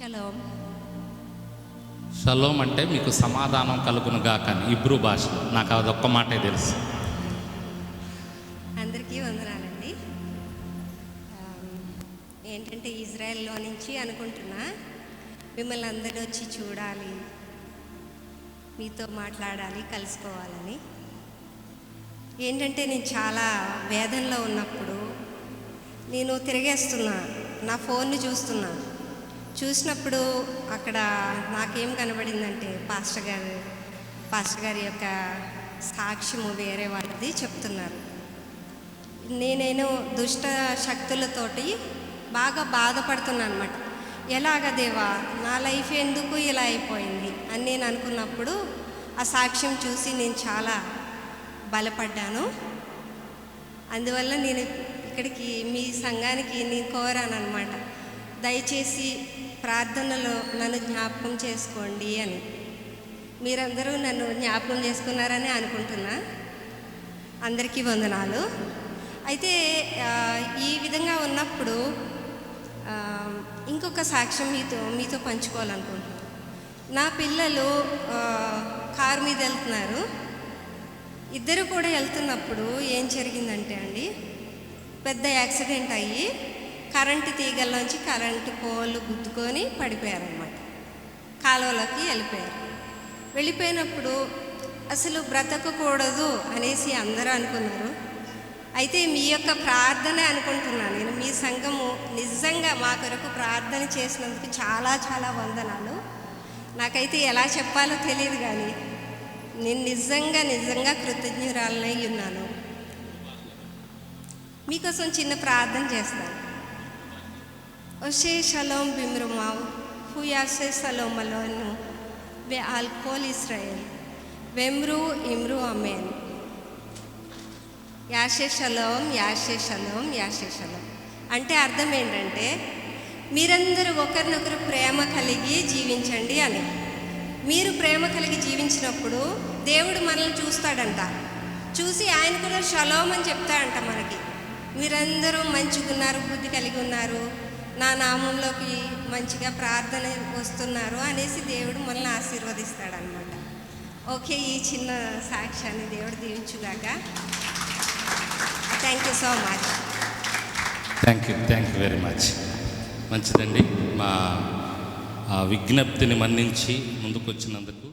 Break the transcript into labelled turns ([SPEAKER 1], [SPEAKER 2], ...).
[SPEAKER 1] Shalom
[SPEAKER 2] shalom అంటే మీకు సమాధానం కలుగును గాకని ఇబ్రూ భాష నాకు అదొక్క మాటే తెలుసు.
[SPEAKER 1] అందరికీ వందనాలండి. ఏంటంటే ఇజ్రాయెల్లో నుంచి అనుకుంటున్నా మిమ్మల్ని అందరూ వచ్చి చూడాలి మీతో మాట్లాడాలి కలుసుకోవాలని. ఏంటంటే నేను చాలా వేదనలో ఉన్నప్పుడు నేను తిరిగేస్తున్నా నా ఫోన్ని చూస్తున్నా. చూసినప్పుడు అక్కడ నాకేం కనబడిందంటే పాస్టర్ గారు పాస్టర్ గారి యొక్క సాక్ష్యము వేరే వాళ్ళది చెప్తున్నారు. నేనేనో దుష్ట శక్తులతోటి బాగా బాధపడుతున్నాను అనమాట ఎలాగ దేవా నా లైఫ్ ఎందుకు ఇలా అయిపోయింది అని నేను అనుకున్నప్పుడు ఆ సాక్ష్యం చూసి నేను చాలా బలపడ్డాను. అందువల్ల నేను ఇక్కడికి మీ సంఘానికి నేను కోరాను అనమాట దయచేసి ప్రార్థనలో నన్ను జ్ఞాపకం చేసుకోండి అని. మీరందరూ నన్ను జ్ఞాపకం చేసుకున్నారని అనుకుంటున్నా. అందరికీ వందనాలు. అయితే ఈ విధంగా ఉన్నప్పుడు ఇంకొక సాక్ష్యం మీతో మీతో పంచుకోవాలనుకుంటున్నాను నా పిల్లలు కారు మీద వెళ్తున్నారు. ఇద్దరు కూడా వెళ్తున్నప్పుడు ఏం జరిగిందంటే అండి పెద్ద యాక్సిడెంట్ అయ్యి కరెంటు తీగల్లోంచి కరెంటు పోలు గుద్దుకొని పడిపోయారనమాట కాలువలోకి వెళ్ళిపోయారు. వెళ్ళిపోయినప్పుడు అసలు బ్రతకకూడదు అనేసి అందరూ అనుకున్నారు. అయితే మీ యొక్క ప్రార్థన అనుకుంటున్నాను నేను. మీ సంఘము నిజంగా మా కొరకు ప్రార్థన చేసినందుకు చాలా చాలా వందనాలు. నాకైతే ఎలా చెప్పాలో తెలియదు కానీ నేను నిజంగా నిజంగా కృతజ్ఞురాలనై ఉన్నాను. మీకోసం చిన్న ప్రార్థన చేస్తాను. ఒషే షలోం బిమ్రుమావ్ Shalom సలోమలోను వే ఆల్కోల్ Israel, Vemru Imru అమేన్ యాషే షలోం యాషే షలోం యాషే షలోం అంటే అర్థం ఏంటంటే మీరందరూ ఒకరినొకరు ప్రేమ కలిగి జీవించండి అని. మీరు ప్రేమ కలిగి జీవించినప్పుడు దేవుడు మనల్ని చూస్తాడంట. చూసి ఆయన కూడా షలోం అని చెప్తాడంట మనకి. మీరందరూ మంచిగా ఉన్నారు బుద్ధి కలిగి ఉన్నారు. నా నామంలోకి మంచిగా ప్రార్థన వస్తున్నారు అనేసి దేవుడు మనల్ని ఆశీర్వదిస్తాడనమాట ఓకే ఈ చిన్న సాక్ష్యాన్ని దేవుడు దీవించుగాక. Thank you so much
[SPEAKER 2] thank you thank you very much మంచిదండి. మా విజ్ఞప్తిని మన్నించి ముందుకు వచ్చినందుకు